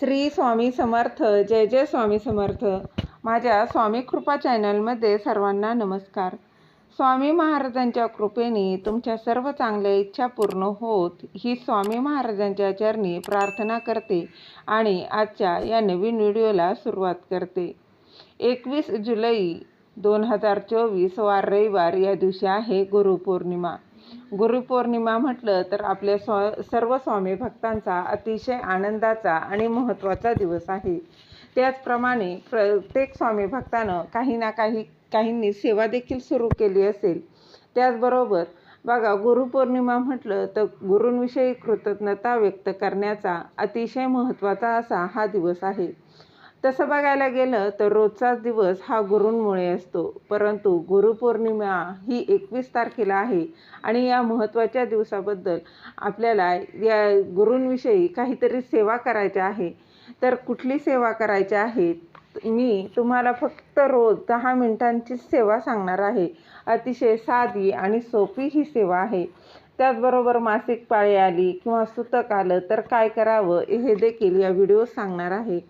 श्री स्वामी समर्थ जय जय स्वामी समर्थ. माझ्या स्वामी कृपा चॅनलमध्ये सर्वांना नमस्कार. स्वामी महाराजांच्या कृपेने तुमच्या सर्व चांगल्या इच्छा पूर्ण होत ही स्वामी महाराजांच्या चरणी प्रार्थना करते आणि आजच्या या नवीन व्हिडिओला सुरुवात करते. एकवीस जुलै दोन हजार चोवीस वार रविवार या दिवशी आहे गुरुपौर्णिमा. गुरुपौर्णिमा म्हटलं तर आपल्या स्व सर्व स्वामी भक्तांचा अतिशय आनंदाचा आणि महत्त्वाचा दिवस आहे. त्याचप्रमाणे प्रत्येक स्वामी भक्तानं काही ना काही काहींनी सेवा देखील सुरू केली असेल. त्याचबरोबर बघा गुरुपौर्णिमा म्हटलं तर गुरूंविषयी कृतज्ञता व्यक्त करण्याचा अतिशय महत्त्वाचा असा हा दिवस आहे. तसं बघायला गेलं तर रोजचाच दिवस हा गुरूंमुळे असतो. परंतु गुरुपौर्णिमा ही एकवीस तारखेला आहे आणि या महत्त्वाच्या दिवसाबद्दल आपल्याला या गुरूंविषयी काहीतरी सेवा करायच्या आहे. तर कुठली सेवा करायची आहे? मी तुम्हाला फक्त रोज दहा मिनिटांची सेवा सांगणार आहे. अतिशय साधी आणि सोपी ही सेवा आहे. त्याचबरोबर मासिक पाळी आली किंवा सुतक आलं तर काय करावं हे देखील या व्हिडिओ सांगणार आहे.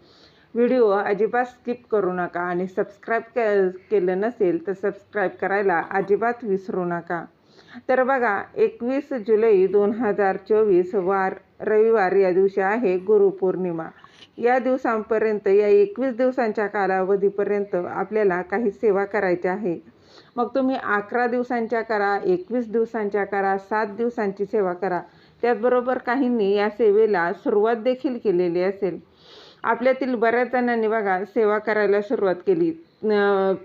व्हिडिओ अजिबात स्किप करू नका आणि सबस्क्राईब के केलं नसेल तर सबस्क्राईब करायला अजिबात विसरू नका. तर बघा एकवीस जुलै दोन हजार चोवीस वार रविवार या दिवशी आहे गुरुपौर्णिमा. या दिवसांपर्यंत या एकवीस दिवसांच्या कालावधीपर्यंत आपल्याला काही सेवा करायच्या आहे. मग तुम्ही अकरा दिवसांच्या करा एकवीस दिवसांच्या करा सात दिवसांची सेवा करा. त्याचबरोबर काहींनी या सेवेला सुरुवात देखील केलेली असेल. आपल्यातील बऱ्याच जणांनी बघा सेवा करायला सुरुवात केली.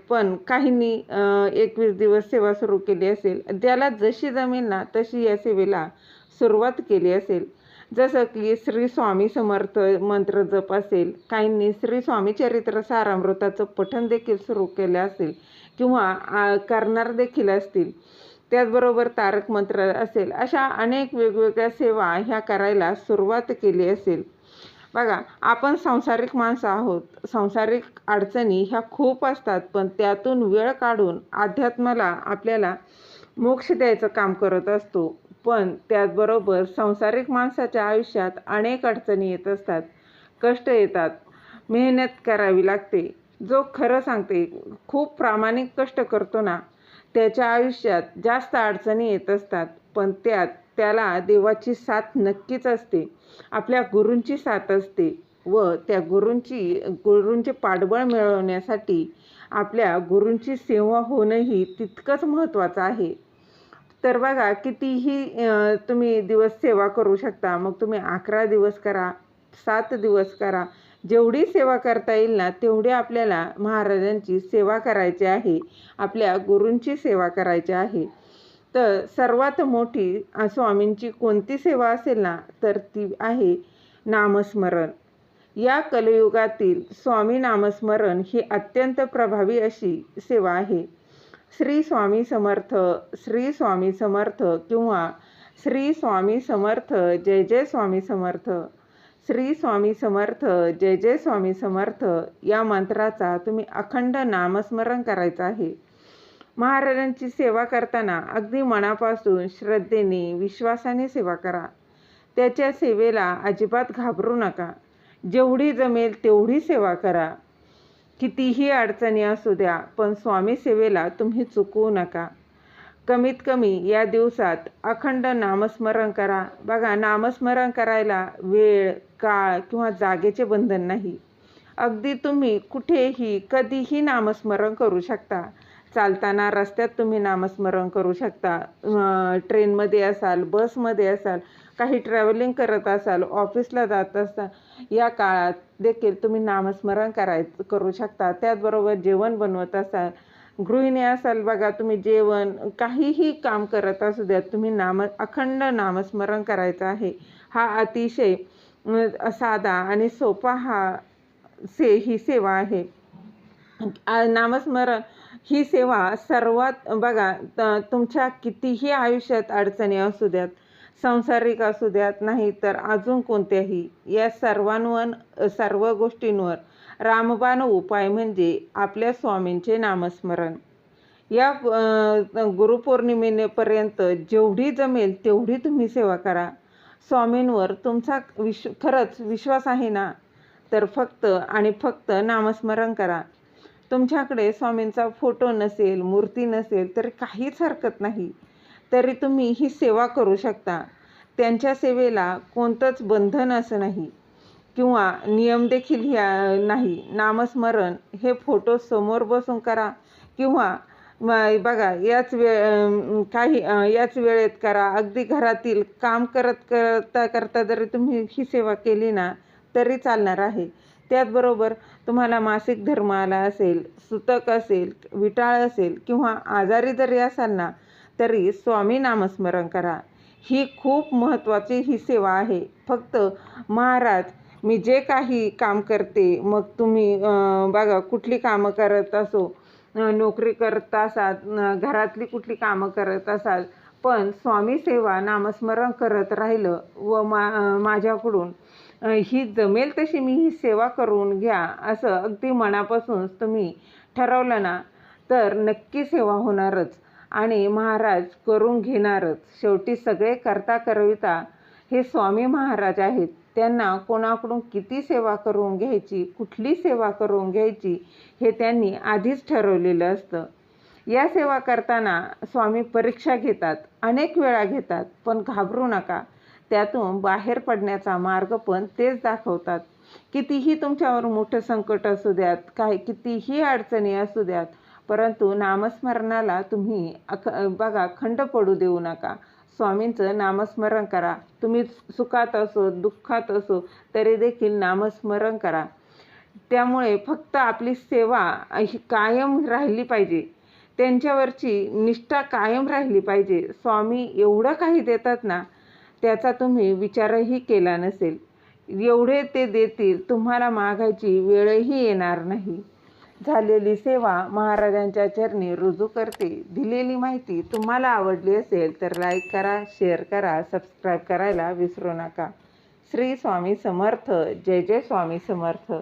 पण काहींनी एकवीस दिवस सेवा सुरू केली असेल. ज्याला जशी जमेल ना तशी या सेवेला सुरुवात केली असेल. जसं की श्री स्वामी समर्थ मंत्र जप असेल काहींनी श्री स्वामी चरित्र सारामृताचं पठण देखील सुरू केलं असेल किंवा करणार देखील असतील. त्याचबरोबर तारक मंत्र असेल अशा अनेक वेगवेगळ्या सेवा ह्या करायला सुरुवात केली असेल. बघा आपण सांसारिक माणसं आहोत. सांसारिक अडचणी ह्या खूप असतात पण त्यातून वेळ काढून अध्यात्माला आपल्याला मोक्ष द्यायचं काम करत असतो. पण त्याचबरोबर सांसारिक माणसाच्या आयुष्यात अनेक अडचणी येत असतात. कष्ट येतात. मेहनत करावी लागते. जो खरं सांगते खूप प्रामाणिक कष्ट करतो ना त्याच्या आयुष्यात जास्त अडचणी येत असतात. पण त्यात त्याला देवाची साथ नक्कीच असते. आपल्या गुरूंची साथ असते व त्या गुरूंची गुरूंचे पाठबळ मिळवण्यासाठी आपल्या गुरूंची सेवा होणंही तितकंच महत्त्वाचं आहे. तर बघा कितीही तुम्ही दिवस सेवा करू शकता मग तुम्ही अकरा दिवस करा सात दिवस करा जेवढी सेवा करता येईल ना तेवढी आपल्याला महाराजांची सेवा करायची आहे आपल्या गुरूंची सेवा करायची आहे. तर सर्वात मोठी स्वामींची कोणती सेवा असेल ना तर ती आहे नामस्मरण. या कलयुगातील स्वामी नामस्मरण ही अत्यंत प्रभावी अशी सेवा आहे. श्री स्वामी समर्थ श्री स्वामी समर्थ किंवा श्री स्वामी समर्थ जय जय स्वामी समर्थ श्री स्वामी समर्थ जय जय स्वामी समर्थ या मंत्राचा तुम्ही अखंड नामस्मरण करायचं आहे. महाराजांची सेवा करताना अगदी मनापासून श्रद्धेने विश्वासाने सेवा करा. त्याच्या सेवेला अजिबात घाबरू नका. जेवढी जमेल तेवढी सेवा करा. कितीही अडचणी असू द्या पण स्वामी सेवेला तुम्ही चुकवू नका. कमीत कमी या दिवसात अखंड नामस्मरण करा. बघा नामस्मरण करायला वेळ काळ किंवा जागेचे बंधन नाही. अगदी तुम्ही कुठेही कधीही नामस्मरण करू शकता. चालताना रस्त्यात तुम्ही नामस्मरण करू शकता. ट्रेनमध्ये असाल बसमध्ये असाल काही ट्रॅव्हलिंग करत असाल ऑफिसला जात असाल या काळात देखील तुम्ही नामस्मरण करायचं करू शकता. त्याचबरोबर जेवण बनवत असाल गृहिणी असाल बघा तुम्ही जेवण काहीही काम करत असू द्या तुम्ही नाम अखंड नामस्मरण करायचं आहे. हा अतिशय साधा आणि सोपा हा से ही सेवा आहे. नामस्मरण ही सेवा सर्वात बघा तुमच्या कितीही आयुष्यात अडचणी असू द्यात सांसारिक असू द्यात नाही तर अजून कोणत्याही या सर्वांवर सर्व गोष्टींवर रामबाण उपाय म्हणजे आपल्या स्वामींचे नामस्मरण. या गुरुपौर्णिमेपर्यंत जेवढी जमेल तेवढी तुम्ही सेवा करा. स्वामींवर तुमचा विश्व खरंच विश्वास आहे ना? तर फक्त आणि फक्त नामस्मरण करा. तुमच्याकडे स्वामींचा फोटो नसेल मूर्ती नसेल तर काहीच हरकत नाही. तरी तुम्ही ही सेवा करू शकता. त्यांच्या सेवेला कोणतंच बंधन असं नाही. किंवा नियम देखील ह्या नाही. नामस्मरण हे फोटो समोर बसून करा. किंवा बघा याच वे काही याच वेळेत करा. अगदी घरातील काम करत करता करता जरी तुम्ही ही सेवा केली ना तरी चालणार आहे. त्याचबरोबर तुम्हाला मासिक धर्म आला असेल सुतक असेल विटाळ असेल किंवा आजारी जरी असाल ना तरी स्वामी नामस्मरण करा. ही खूप महत्त्वाची ही सेवा आहे. फक्त महाराज मी जे काही काम करते मग तुम्ही बघा कुठली कामं करत असो नोकरी करत असाल घरातली कुठली कामं करत असाल पण स्वामी सेवा नामस्मरण करत राहिलं व मा माझ्याकडून ही जमेल तशी मी ही सेवा करून घ्या असं अगदी मनापासून तुम्ही ठरवलं ना तर नक्की सेवा होणारच. आणि महाराज करून घेणारच. शेवटी सगळे करता करविता हे स्वामी महाराज आहेत. त्यांना कोणाकडून किती सेवा करून घ्यायची कुठली सेवा करून घ्यायची हे त्यांनी आधीच ठरवलेलं असतं. या सेवा करताना स्वामी परीक्षा घेतात अनेक वेळा घेतात पण घाबरू नका. त्यातून बाहेर पडण्याचा मार्ग पण तेच दाखवतात. कितीही तुमच्यावर मोठं संकट असू द्यात काही कितीही अडचणी असू द्यात परंतु नामस्मरणाला तुम्ही अख बघा खंड पडू देऊ नका. स्वामींचं नामस्मरण करा. तुम्ही सुखात असो दुःखात असो तरी देखील नामस्मरण करा. त्यामुळे फक्त आपली सेवा ही कायम राहिली पाहिजे. त्यांच्यावरची निष्ठा कायम राहिली पाहिजे. स्वामी एवढं काही देतात ना त्याचा तुम्ही विचारही केला नसेल. एवढे ते देतील तुम्हाला मागायची वेळही येणार नाही. झालेली सेवा महाराजांच्या चरणी रुजू करते. दिलेली माहिती तुम्हाला आवडली असेल तर लाईक करा शेअर करा सबस्क्राईब करायला विसरू नका. श्री स्वामी समर्थ. जय जय स्वामी समर्थ.